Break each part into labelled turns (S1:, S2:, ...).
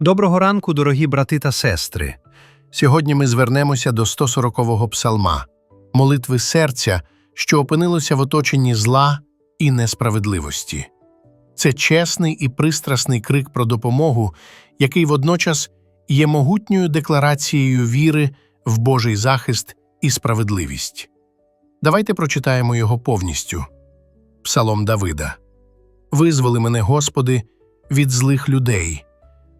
S1: Доброго ранку, дорогі брати та сестри.
S2: Сьогодні ми звернемося до 140-го псалма, молитви серця, що опинилося в оточенні зла і несправедливості. Це чесний і пристрасний крик про допомогу, який водночас є могутньою декларацією віри в Божий захист і справедливість. Давайте прочитаємо його повністю. Псалом Давида. Визволи мене, Господи, від злих людей.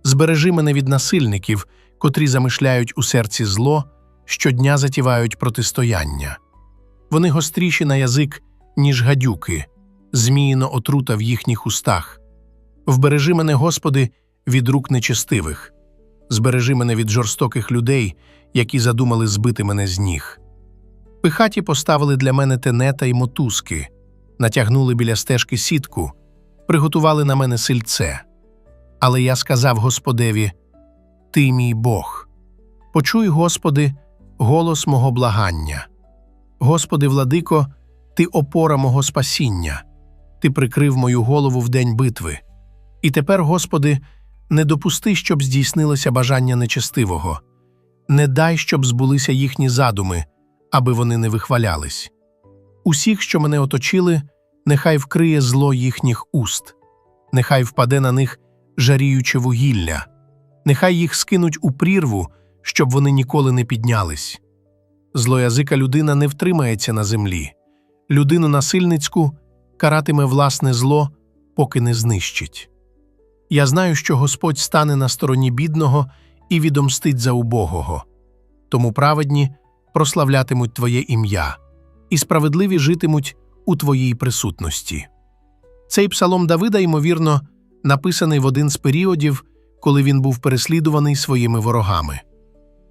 S2: Збережи мене від насильників, котрі замишляють у серці зло, щодня затівають протистояння. Вони гостріші на язик, ніж гадюки, зміїно отрута в їхніх устах. Вбережи мене, Господи, від рук нечестивих, збережи мене від жорстоких людей, які задумали збити мене з ніг. Пихаті поставили для мене тенета й мотузки, натягнули біля стежки сітку, приготували на мене сильце. Але я сказав Господеві: Ти мій Бог. Почуй, Господи, голос мого благання. Господи, владико, Ти опора мого спасіння, Ти прикрив мою голову в день битви. І тепер, Господи, не допусти, щоб здійснилося бажання нечестивого, не дай, щоб збулися їхні задуми, аби вони не вихвалялись. Усіх, що мене оточили, нехай вкриє зло їхніх уст, нехай впаде на них жаріюче вугілля, нехай їх скинуть у прірву, щоб вони ніколи не піднялись. Злоязика людина не втримається на землі, людину насильницьку каратиме власне зло, поки не знищить. Я знаю, що Господь стане на стороні бідного і відомстить за убогого, тому праведні прославлятимуть Твоє ім'я, і справедливі житимуть у Твоїй присутності. Цей псалом Давида, ймовірно, написаний в один з періодів, коли він був переслідуваний своїми ворогами.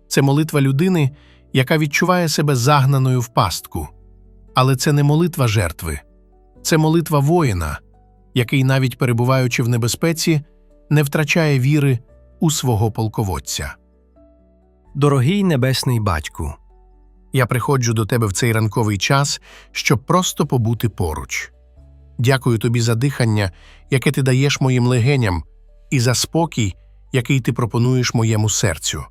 S2: Це молитва людини, яка відчуває себе загнаною в пастку. Але це не молитва жертви, це молитва воїна, який, навіть перебуваючи в небезпеці, не втрачає віри у свого полководця.
S1: Дорогий небесний батьку,
S2: Я приходжу до тебе в цей ранковий час, щоб просто побути поруч. Дякую тобі за дихання, яке ти даєш моїм легеням, і за спокій, який ти пропонуєш моєму серцю.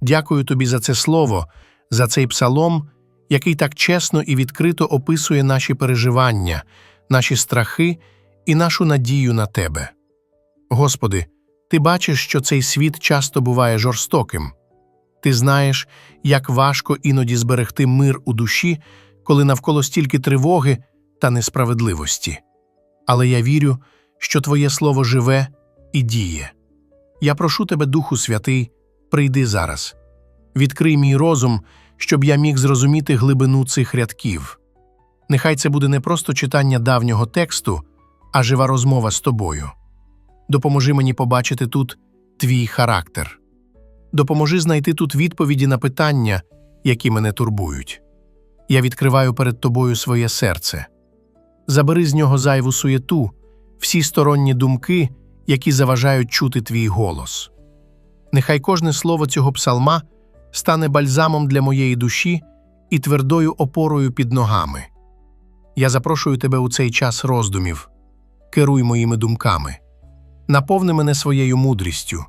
S2: Дякую тобі за це слово, за цей псалом, який так чесно і відкрито описує наші переживання, наші страхи і нашу надію на тебе. Господи, ти бачиш, що цей світ часто буває жорстоким. Ти знаєш, як важко іноді зберегти мир у душі, коли навколо стільки тривоги та несправедливості. Але я вірю, що Твоє Слово живе і діє. Я прошу Тебе, Духу Святий, прийди зараз. Відкрий мій розум, щоб я міг зрозуміти глибину цих рядків. Нехай це буде не просто читання давнього тексту, а жива розмова з тобою. Допоможи мені побачити тут твій характер. Допоможи знайти тут відповіді на питання, які мене турбують. Я відкриваю перед тобою своє серце. Забери з нього зайву суєту, всі сторонні думки, які заважають чути твій голос. Нехай кожне слово цього псалма стане бальзамом для моєї душі і твердою опорою під ногами. Я запрошую тебе у цей час роздумів, керуй моїми думками, наповни мене своєю мудрістю.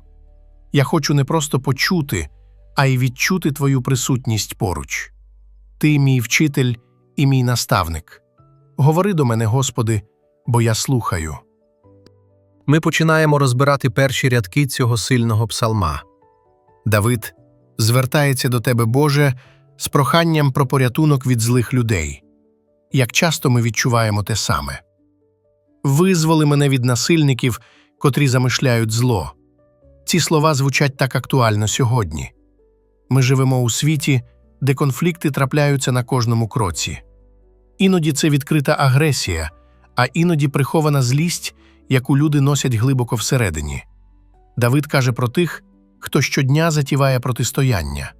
S2: Я хочу не просто почути, а й відчути твою присутність поруч. Ти мій вчитель і мій наставник. Говори до мене, Господи, бо я слухаю.
S1: ми починаємо розбирати перші рядки цього сильного псалма.
S2: Давид звертається до тебе, Боже, з проханням про порятунок від злих людей. Як часто ми відчуваємо те саме. Визволи мене від насильників, котрі замишляють зло. Ці слова звучать так актуально сьогодні. Ми живемо у світі, де конфлікти трапляються на кожному кроці. Іноді це відкрита агресія, а іноді прихована злість, яку люди носять глибоко всередині. Давид каже про тих, хто щодня затіває протистояння.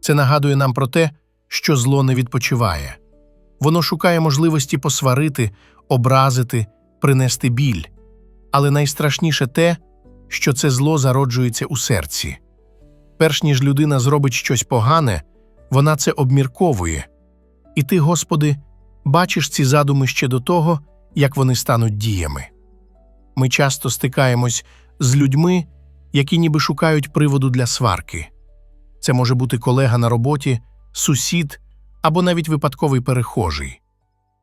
S2: Це нагадує нам про те, що зло не відпочиває. Воно шукає можливості посварити, образити, принести біль. Але найстрашніше те, що це зло зароджується у серці. Перш ніж людина зробить щось погане, вона це обмірковує. І ти, Господи, бачиш ці задуми ще до того, як вони стануть діями. Ми часто стикаємось з людьми, які ніби шукають приводу для сварки. Це може бути колега на роботі, сусід або навіть випадковий перехожий.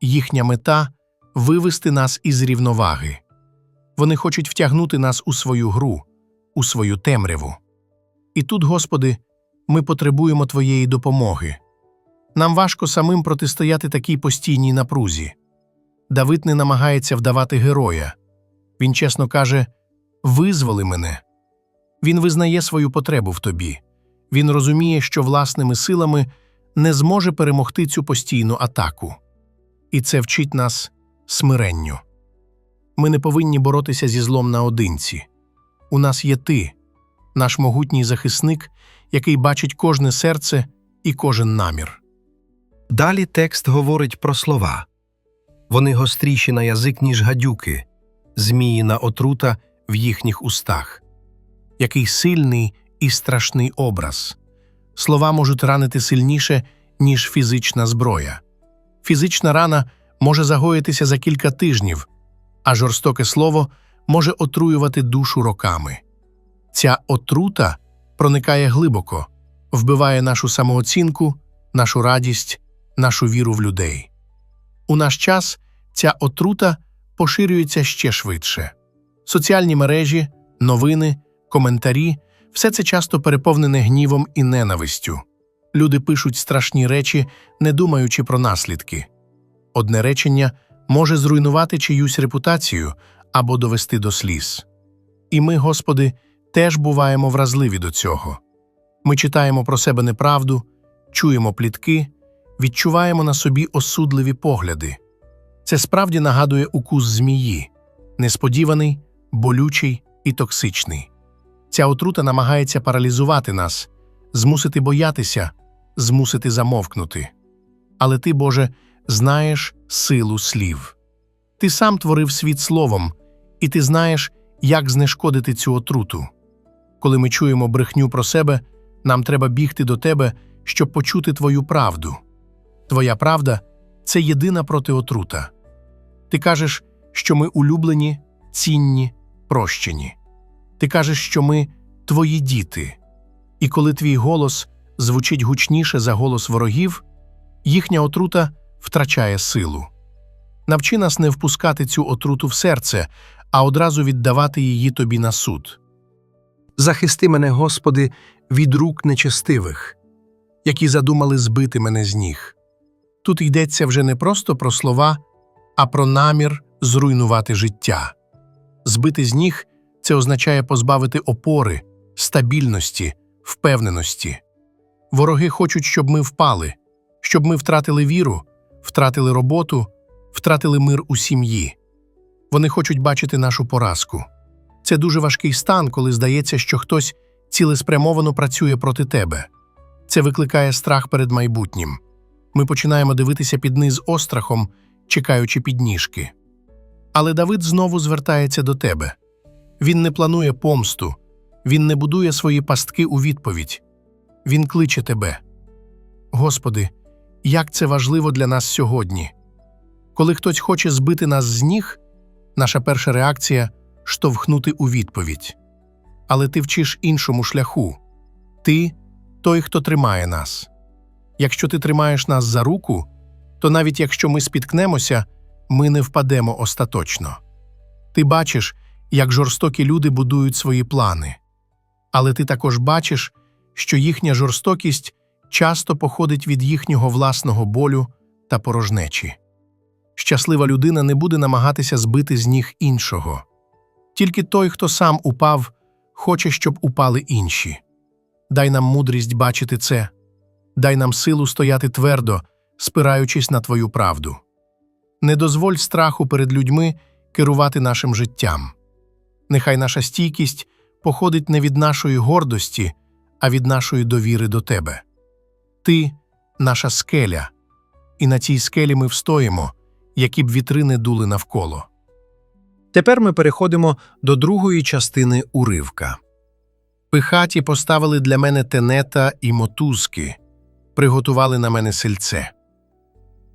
S2: Їхня мета вивести нас із рівноваги. Вони хочуть втягнути нас у свою гру, у свою темряву. І тут, Господи, ми потребуємо Твоєї допомоги. Нам важко самим протистояти такій постійній напрузі. Давид не намагається вдавати героя. Він чесно каже: Визволи мене. Він визнає свою потребу в тобі. Він розуміє, що власними силами не зможе перемогти цю постійну атаку. І це вчить нас смиренню. Ми не повинні боротися зі злом наодинці. У нас є ти, наш могутній захисник, який бачить кожне серце і кожен намір.
S1: Далі текст говорить про слова. Вони гостріші на язик, ніж гадюки, зміїна отрута в їхніх устах.
S2: Який сильний і страшний образ. Слова можуть ранити сильніше, ніж фізична зброя. Фізична рана може загоїтися за кілька тижнів, а жорстоке слово може отруювати душу роками. Ця отрута проникає глибоко, вбиває нашу самооцінку, нашу радість, нашу віру в людей. У наш час ця отрута поширюється ще швидше. Соціальні мережі, новини, коментарі все це часто переповнене гнівом і ненавистю. Люди пишуть страшні речі, не думаючи про наслідки. Одне речення може зруйнувати чиюсь репутацію або довести до сліз. І ми, Господи, теж буваємо вразливі до цього. Ми читаємо про себе неправду, чуємо плітки, відчуваємо на собі осудливі погляди. Це справді нагадує укус змії, несподіваний, болючий і токсичний. Ця отрута намагається паралізувати нас, змусити боятися, змусити замовкнути. Але ти, Боже, знаєш силу слів. Ти сам творив світ словом, і ти знаєш, як знешкодити цю отруту. Коли ми чуємо брехню про себе, нам треба бігти до тебе, щоб почути твою правду. Твоя правда це єдина протиотрута. Ти кажеш, що ми улюблені, цінні, прощені. Ти кажеш, що ми твої діти. І коли твій голос звучить гучніше за голос ворогів, їхня отрута втрачає силу. Навчи нас не впускати цю отруту в серце, а одразу віддавати її тобі на суд.
S1: Захисти мене, Господи, від рук нечестивих.
S2: які задумали збити мене з ніг. Тут йдеться вже не просто про слова, а про намір зруйнувати життя. Збити з ніг це означає позбавити опори, стабільності, впевненості. Вороги хочуть, щоб ми впали, щоб ми втратили віру, втратили роботу, втратили мир у сім'ї. Вони хочуть бачити нашу поразку. Це дуже важкий стан, коли здається, що хтось цілеспрямовано працює проти тебе. Це викликає страх перед майбутнім. Ми починаємо дивитися під низ острахом, чекаючи підніжки. Але Давид знову звертається до тебе. Він не планує помсту, він не будує свої пастки у відповідь. Він кличе тебе. Господи, як це важливо для нас сьогодні. Коли хтось хоче збити нас з ніг, наша перша реакція штовхнути у відповідь. Але ти вчиш іншому шляху. Ти той, хто тримає нас. Якщо ти тримаєш нас за руку, то навіть якщо ми спіткнемося, ми не впадемо остаточно. Ти бачиш, як жорстокі люди будують свої плани. Але ти також бачиш, що їхня жорстокість часто походить від їхнього власного болю та порожнечі. Щаслива людина не буде намагатися збити з ніг іншого. Тільки той, хто сам упав, хоче, щоб упали інші. Дай нам мудрість бачити це, дай нам силу стояти твердо, спираючись на Твою правду. Не дозволь страху перед людьми керувати нашим життям. Нехай наша стійкість походить не від нашої гордості, а від нашої довіри до Тебе. Ти наша скеля, і на цій скелі ми встоїмо, які б вітри не дули навколо.
S1: Тепер ми переходимо до другої частини уривка.
S2: Пихаті поставили для мене тенета і мотузки, приготували на мене сельце.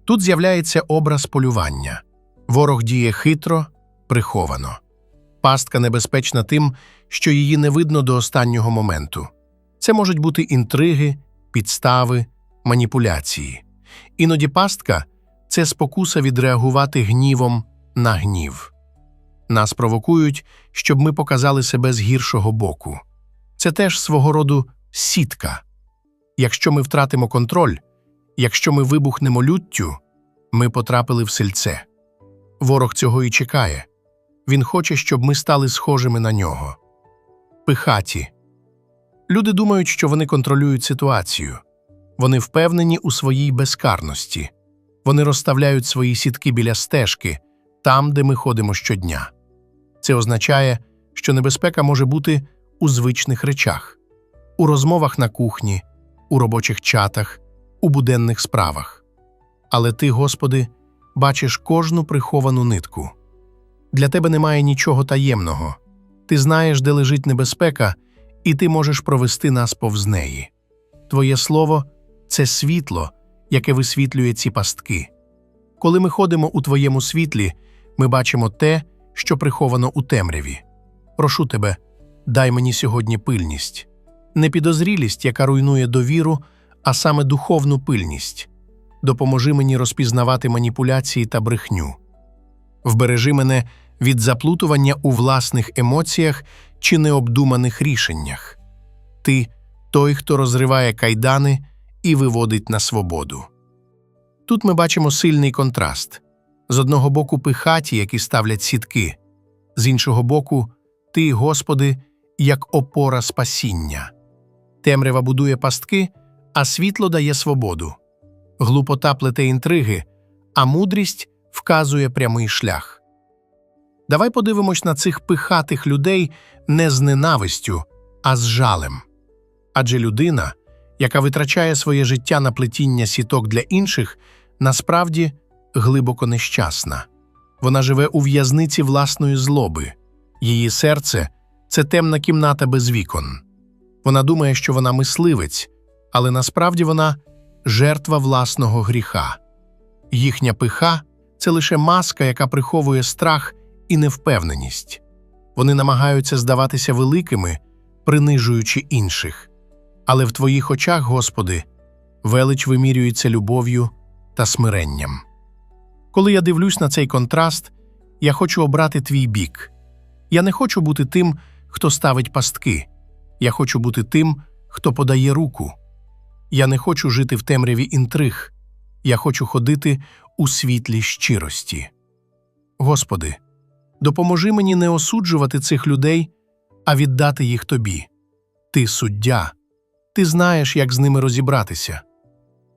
S2: Тут з'являється образ полювання. Ворог діє хитро, приховано. Пастка небезпечна тим, що її не видно до останнього моменту. Це можуть бути інтриги, підстави, маніпуляції. Іноді пастка це спокуса відреагувати гнівом на гнів. Нас провокують, щоб ми показали себе з гіршого боку. Це теж свого роду сітка. Якщо ми втратимо контроль, якщо ми вибухнемо люттю, ми потрапили в сельце. Ворог цього і чекає. Він хоче, щоб ми стали схожими на нього. Пихаті. Люди думають, що вони контролюють ситуацію. Вони впевнені у своїй безкарності. Вони розставляють свої сітки біля стежки, там, де ми ходимо щодня. Це означає, що небезпека може бути у звичних речах, у розмовах на кухні, у робочих чатах, у буденних справах. Але ти, Господи, бачиш кожну приховану нитку. Для тебе немає нічого таємного. Ти знаєш, де лежить небезпека, і ти можеш провести нас повз неї. Твоє слово це світло, яке висвітлює ці пастки. Коли ми ходимо у твоєму світлі, ми бачимо те, що приховано у темряві. Прошу тебе, дай мені сьогодні пильність, не підозрілість, яка руйнує довіру, а саме духовну пильність. Допоможи мені розпізнавати маніпуляції та брехню. Вбережи мене від заплутування у власних емоціях чи необдуманих рішеннях. Ти той, хто розриває кайдани і виводить на свободу. Тут ми бачимо сильний контраст з одного боку пихаті, які ставлять сітки, з іншого боку, ти, Господи, як опора спасіння. Темрява будує пастки, а світло дає свободу. Глупота плете інтриги, а мудрість вказує прямий шлях. Давай подивимось на цих пихатих людей не з ненавистю, а з жалем. Адже людина, яка витрачає своє життя на плетіння сіток для інших, насправді глибоко нещасна. Вона живе у в'язниці власної злоби. Її серце це темна кімната без вікон. Вона думає, що вона мисливець, але насправді вона жертва власного гріха. Їхня пиха це лише маска, яка приховує страх і невпевненість. Вони намагаються здаватися великими, принижуючи інших. Але в твоїх очах, Господи, велич вимірюється любов'ю та смиренням. Коли я дивлюсь на цей контраст, я хочу обрати твій бік. Я не хочу бути тим, хто ставить пастки. Я хочу бути тим, хто подає руку. Я не хочу жити в темряві інтриг. Я хочу ходити у світлі щирості. Господи, допоможи мені не осуджувати цих людей, а віддати їх тобі. Ти суддя, ти знаєш, як з ними розібратися.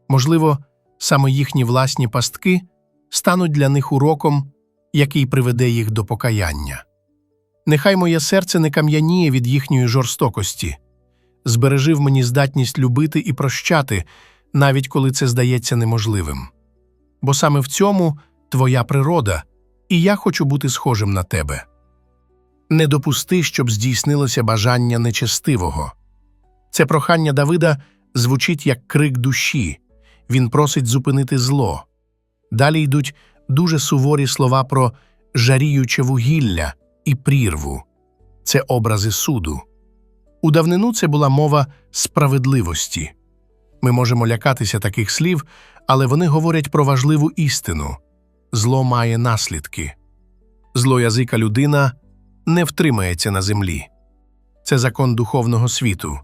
S2: Можливо, саме їхні власні пастки стануть для них уроком, який приведе їх до покаяння. Нехай моє серце не кам'яніє від їхньої жорстокості, збережи в мені здатність любити і прощати, навіть коли це здається неможливим. Бо саме в цьому твоя природа, і я хочу бути схожим на тебе. Не допусти, щоб здійснилося бажання нечестивого. Це прохання Давида звучить як крик душі, він просить зупинити зло. Далі йдуть дуже суворі слова про жаріюче вугілля і прірву це образи суду. У давнину це була мова справедливості. Ми можемо лякатися таких слів, але вони говорять про важливу істину зло має наслідки. Злоязика людина не втримається на землі. Це закон духовного світу.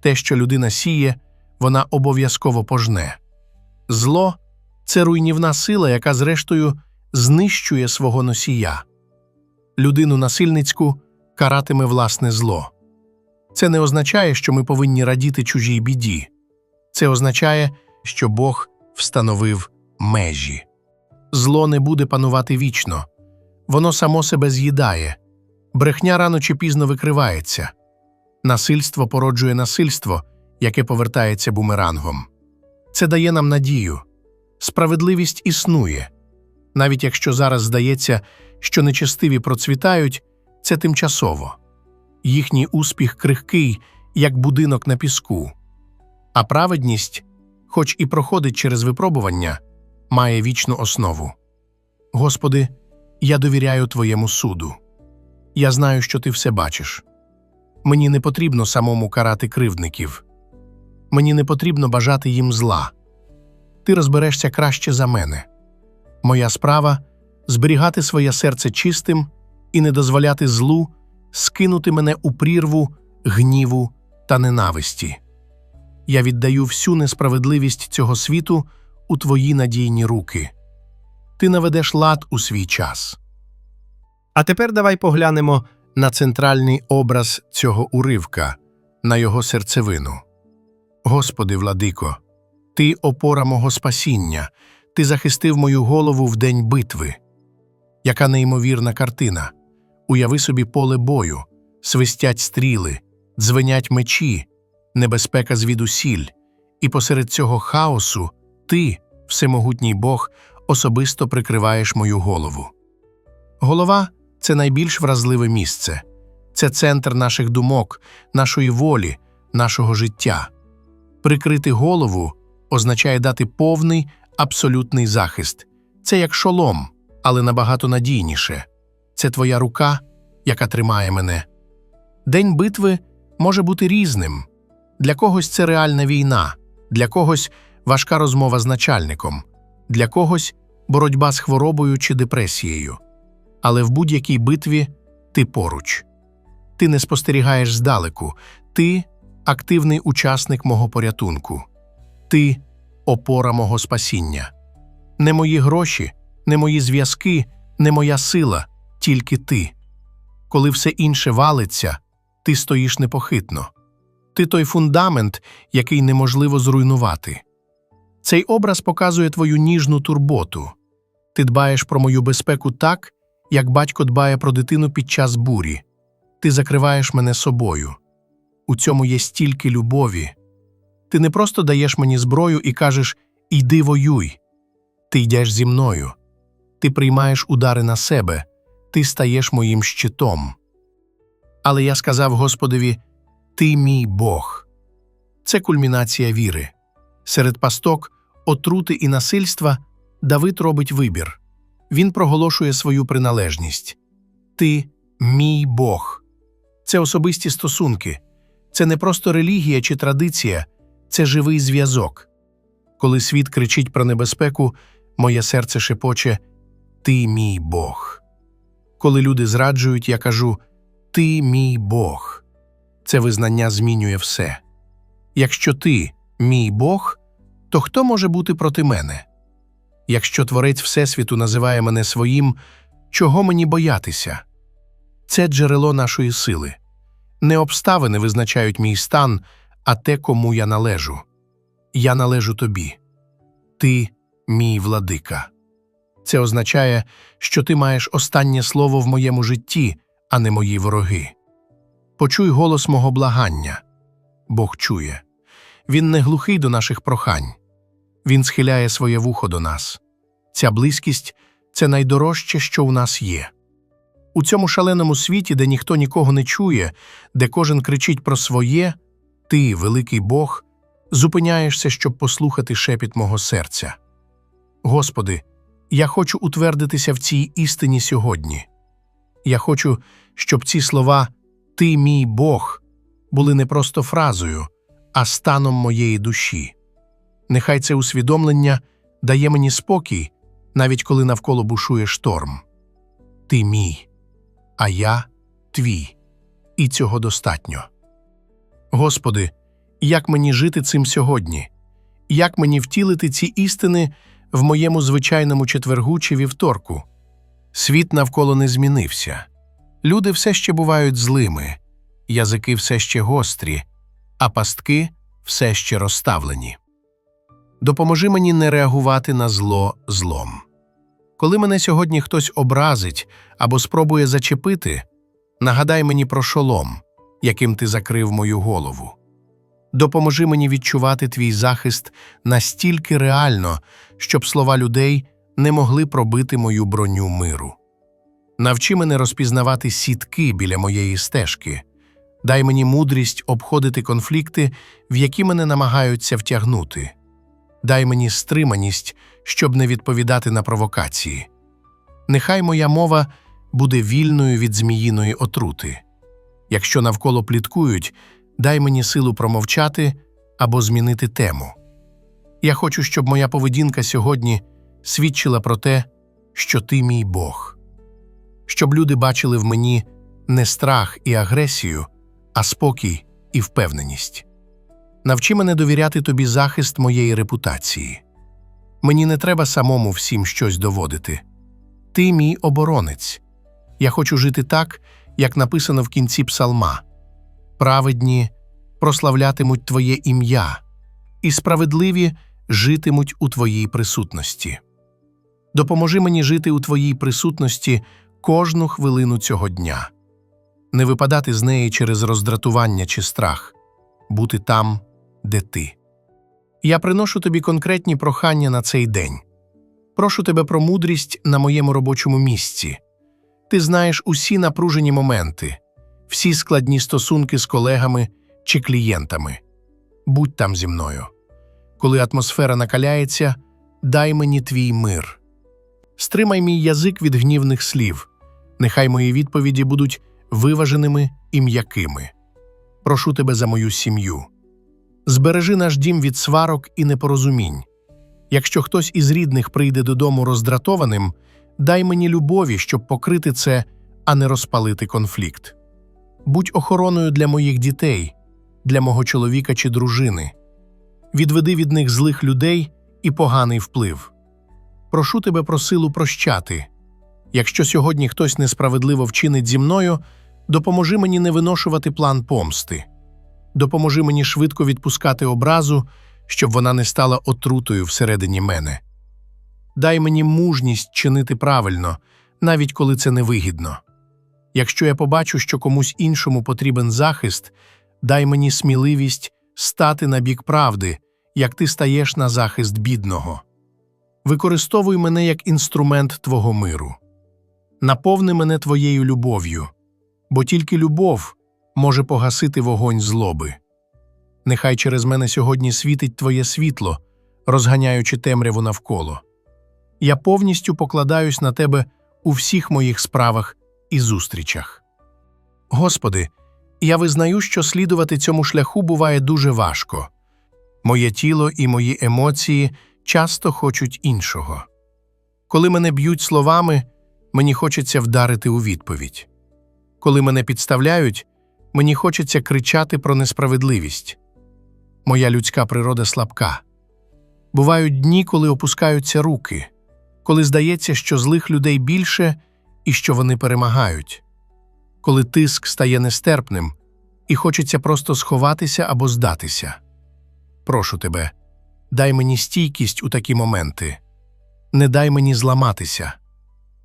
S2: Те, що людина сіє, вона обов'язково пожне. Зло це руйнівна сила, яка, зрештою, знищує свого носія. Людину насильницьку каратиме власне зло. Це не означає, що ми повинні радіти чужій біді. Це означає, що Бог встановив межі. Зло не буде панувати вічно, воно само себе з'їдає, брехня рано чи пізно викривається, насильство породжує насильство, яке повертається бумерангом. Це дає нам надію. Справедливість існує. Навіть якщо зараз здається, що нечестиві процвітають, це тимчасово. Їхній успіх крихкий, як будинок на піску. А праведність, хоч і проходить через випробування, має вічну основу. Господи, я довіряю Твоєму суду. Я знаю, що Ти все бачиш. Мені не потрібно самому карати кривдників. Мені не потрібно бажати їм зла. Ти розберешся краще за мене. Моя справа зберігати своє серце чистим і не дозволяти злу скинути мене у прірву гніву та ненависті. Я віддаю всю несправедливість цього світу у твої надійні руки. Ти наведеш лад у свій час. А тепер давай поглянемо на центральний образ цього уривка, на його серцевину. Господи, владико, ти опора мого спасіння, ти захистив мою голову в день битви. Яка неймовірна картина. Уяви собі поле бою, свистять стріли, дзвенять мечі, небезпека звідусіль, і посеред цього хаосу ти, всемогутній Бог, особисто прикриваєш мою голову. Голова це найбільш вразливе місце, це центр наших думок, нашої волі, нашого життя. Прикрити голову означає дати повний, абсолютний захист. Це як шолом, але набагато надійніше. Це твоя рука, яка тримає мене. День битви може бути різним. Для когось це реальна війна, для когось важка розмова з начальником, для когось боротьба з хворобою чи депресією. Але в будь-якій битві ти поруч. Ти не спостерігаєш здалеку, ти активний учасник мого порятунку, ти опора мого спасіння. Не мої гроші, не мої зв'язки, не моя сила, тільки ти. Коли все інше валиться, ти стоїш непохитно. Ти той фундамент, який неможливо зруйнувати. Цей образ показує твою ніжну турботу. Ти дбаєш про мою безпеку так, як батько дбає про дитину під час бурі. Ти закриваєш мене собою. У цьому є стільки любові. Ти не просто даєш мені зброю і кажеш «Йди воюй». Ти йдеш зі мною. Ти приймаєш удари на себе, ти стаєш моїм щитом. Але я сказав Господові Ти мій Бог. Це кульмінація віри. Серед пасток, отрути і насильства Давид робить вибір. Він проголошує свою приналежність. Ти мій Бог. Це особисті стосунки. Це не просто релігія чи традиція, це живий зв'язок. Коли світ кричить про небезпеку, моє серце шепоче Ти мій Бог. Коли люди зраджують, я кажу Ти мій Бог. Це визнання змінює все. Якщо ти мій Бог, то хто може бути проти мене? Якщо Творець Всесвіту називає мене своїм, чого мені боятися? Це джерело нашої сили. Не обставини визначають мій стан, а те, кому я належу. Я належу тобі. Ти мій владика. Це означає, що ти маєш останнє слово в моєму житті, а не мої вороги. Почуй голос мого благання. Бог чує. Він не глухий до наших прохань. Він схиляє своє вухо до нас. Ця близькість це найдорожче, що у нас є. У цьому шаленому світі, де ніхто нікого не чує, де кожен кричить про своє, ти, великий Бог, зупиняєшся, щоб послухати шепіт мого серця. Господи, я хочу утвердитися в цій істині сьогодні. Я хочу, щоб ці слова Ти мій Бог були не просто фразою, а станом моєї душі. Нехай це усвідомлення дає мені спокій, навіть коли навколо бушує шторм. Ти мій, а я твій, і цього достатньо. Господи, як мені жити цим сьогодні? Як мені втілити ці істини в моєму звичайному четвергу чи вівторку? Світ навколо не змінився. Люди все ще бувають злими, язики все ще гострі, а пастки все ще розставлені. Допоможи мені не реагувати на зло злом. Коли мене сьогодні хтось образить або спробує зачепити, нагадай мені про шолом, яким ти закрив мою голову. Допоможи мені відчувати твій захист настільки реально, щоб слова людей не могли пробити мою броню миру. Навчи мене розпізнавати сітки біля моєї стежки, дай мені мудрість обходити конфлікти, в які мене намагаються втягнути. Дай мені стриманість, щоб не відповідати на провокації. Нехай моя мова буде вільною від зміїної отрути. Якщо навколо пліткують, дай мені силу промовчати або змінити тему. Я хочу, щоб моя поведінка сьогодні свідчила про те, що ти мій Бог, щоб люди бачили в мені не страх і агресію, а спокій і впевненість. Навчи мене довіряти тобі захист моєї репутації. Мені не треба самому всім щось доводити. Ти мій оборонець. Я хочу жити так, як написано в кінці псалма. Праведні прославлятимуть Твоє ім'я, і справедливі житимуть у Твоїй присутності. Допоможи мені жити у Твоїй присутності кожну хвилину цього дня, не випадати з неї через роздратування чи страх, бути там, де ти. Я приношу тобі конкретні прохання на цей день. Прошу тебе про мудрість на моєму робочому місці. Ти знаєш усі напружені моменти, всі складні стосунки з колегами чи клієнтами. Будь там зі мною. Коли атмосфера накаляється, дай мені твій мир. Стримай мій язик від гнівних слів. Нехай мої відповіді будуть виваженими і м'якими. Прошу тебе за мою сім'ю. Збережи наш дім від сварок і непорозумінь. Якщо хтось із рідних прийде додому роздратованим, дай мені любові, щоб покрити це, а не розпалити конфлікт. Будь охороною для моїх дітей, для мого чоловіка чи дружини. Відведи від них злих людей і поганий вплив. Прошу тебе про силу прощати. Якщо сьогодні хтось несправедливо вчинить зі мною, допоможи мені не виношувати план помсти. Допоможи мені швидко відпускати образу, щоб вона не стала отрутою всередині мене. Дай мені мужність чинити правильно, навіть коли це невигідно. Якщо я побачу, що комусь іншому потрібен захист, дай мені сміливість стати на бік правди, як ти стаєш на захист бідного. Використовуй мене як інструмент Твого миру. Наповни мене Твоєю любов'ю, бо тільки любов може погасити вогонь злоби. Нехай через мене сьогодні світить Твоє світло, розганяючи темряву навколо. Я повністю покладаюсь на Тебе у всіх моїх справах і зустрічах. Господи, я визнаю, що слідувати цьому шляху буває дуже важко. Моє тіло і мої емоції часто хочуть іншого. Коли мене б'ють словами, мені хочеться вдарити у відповідь. Коли мене підставляють, мені хочеться кричати про несправедливість. Моя людська природа слабка. Бувають дні, коли опускаються руки, коли здається, що злих людей більше і що вони перемагають, коли тиск стає нестерпним і хочеться просто сховатися або здатися. Прошу тебе, дай мені стійкість у такі моменти, не дай мені зламатися.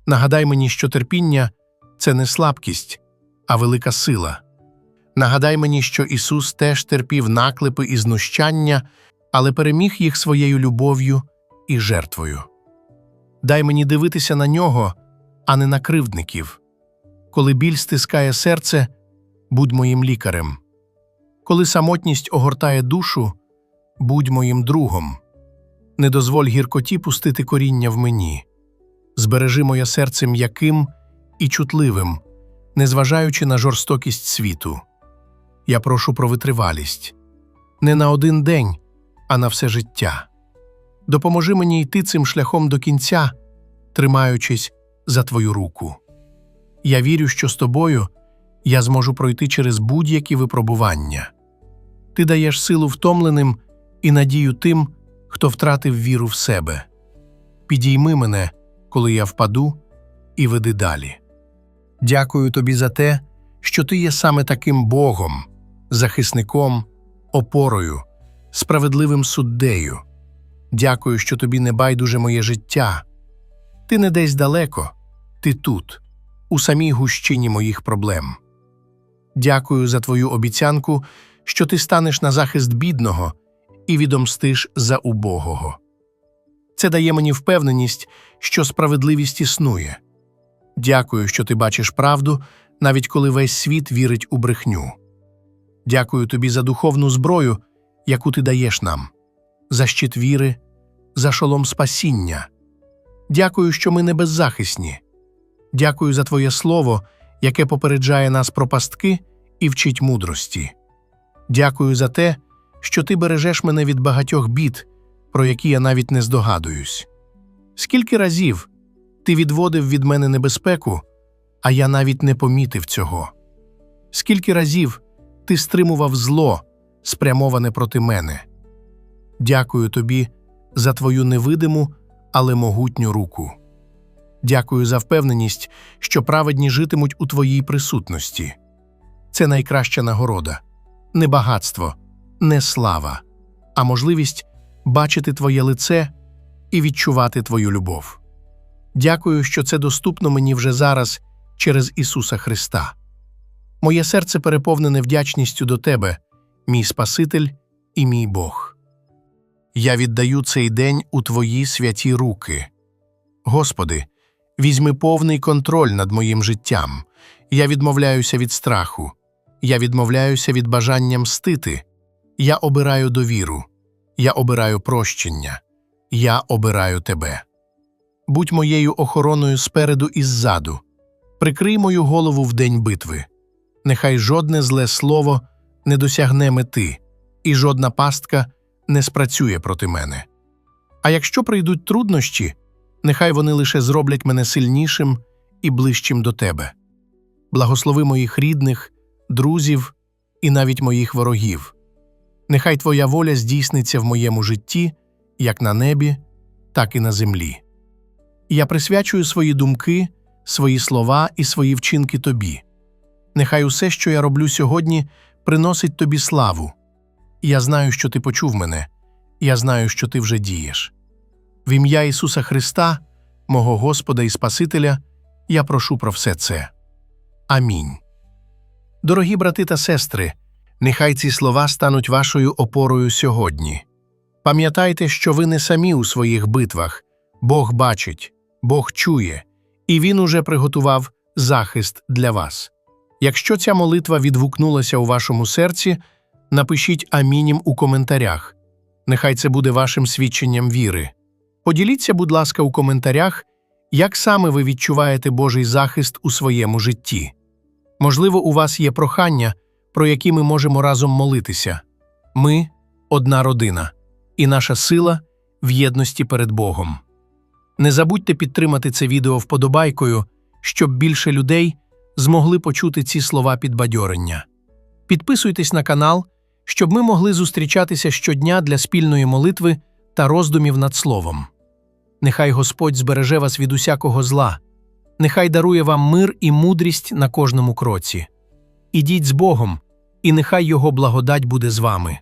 S2: Нагадай мені, що терпіння це не слабкість, а велика сила. Нагадай мені, що Ісус теж терпів наклепи і знущання, але переміг їх своєю любов'ю і жертвою. Дай мені дивитися на нього, а не на кривдників. Коли біль стискає серце, будь моїм лікарем. Коли самотність огортає душу, будь моїм другом. Не дозволь гіркоті пустити коріння в мені. Збережи моє серце м'яким і чутливим, незважаючи на жорстокість світу. Я прошу про витривалість не на один день, а на все життя. Допоможи мені йти цим шляхом до кінця, тримаючись за твою руку. Я вірю, що з тобою я зможу пройти через будь-які випробування. Ти даєш силу втомленим і надію тим, хто втратив віру в себе. Підійми мене, коли я впаду, і веди далі. Дякую тобі за те, що ти є саме таким Богом, захисником, опорою, справедливим суддею. Дякую, що тобі не байдуже моє життя. Ти не десь далеко, ти тут, у самій гущині моїх проблем. Дякую за твою обіцянку, що ти станеш на захист бідного і відомстиш за убогого. Це дає мені впевненість, що справедливість існує. Дякую, що ти бачиш правду, навіть коли весь світ вірить у брехню. Дякую тобі за духовну зброю, яку ти даєш нам, за щит віри, за шолом спасіння. Дякую, що ми не беззахисні. Дякую за Твоє слово, яке попереджає нас про пастки і вчить мудрості. Дякую за те, що ти бережеш мене від багатьох бід, про які я навіть не здогадуюсь. Скільки разів ти відводив від мене небезпеку, а я навіть не помітив цього. Скільки разів ти стримував зло, спрямоване проти мене. Дякую тобі за твою невидиму, але могутню руку. Дякую за впевненість, що праведні житимуть у твоїй присутності. Це найкраща нагорода, не багатство, не слава, а можливість бачити твоє лице і відчувати твою любов. Дякую, що це доступно мені вже зараз через Ісуса Христа. Моє серце переповнене вдячністю до Тебе, мій Спаситель і мій Бог. Я віддаю цей день у Твої святі руки. Господи, візьми повний контроль над моїм життям. Я відмовляюся від страху. Я відмовляюся від бажання мстити. Я обираю довіру. Я обираю прощення. Я обираю Тебе. Будь моєю охороною спереду і ззаду. Прикрий мою голову в день битви. Нехай жодне зле слово не досягне мети, і жодна пастка не спрацює проти мене. А якщо прийдуть труднощі, нехай вони лише зроблять мене сильнішим і ближчим до тебе. Благослови моїх рідних, друзів і навіть моїх ворогів. Нехай Твоя воля здійсниться в моєму житті, як на небі, так і на землі. Я присвячую свої думки, свої слова і свої вчинки Тобі. Нехай усе, що я роблю сьогодні, приносить Тобі славу. Я знаю, що Ти почув мене, я знаю, що Ти вже дієш. В ім'я Ісуса Христа, мого Господа і Спасителя, я прошу про все це. Амінь. Дорогі брати та сестри, нехай ці слова стануть вашою опорою сьогодні. Пам'ятайте, що ви не самі у своїх битвах. Бог бачить, Бог чує, і Він уже приготував захист для вас. Якщо ця молитва відгукнулася у вашому серці, напишіть амінім у коментарях. Нехай це буде вашим свідченням віри. Поділіться, будь ласка, у коментарях, як саме ви відчуваєте Божий захист у своєму житті. Можливо, у вас є прохання, про які ми можемо разом молитися. Ми одна родина, і наша сила в єдності перед Богом. Не забудьте підтримати це відео вподобайкою, щоб більше людей змогли почути ці слова підбадьорення. Підписуйтесь на канал, щоб ми могли зустрічатися щодня для спільної молитви та роздумів над словом. Нехай Господь збереже вас від усякого зла, нехай дарує вам мир і мудрість на кожному кроці. Ідіть з Богом, і нехай Його благодать буде з вами.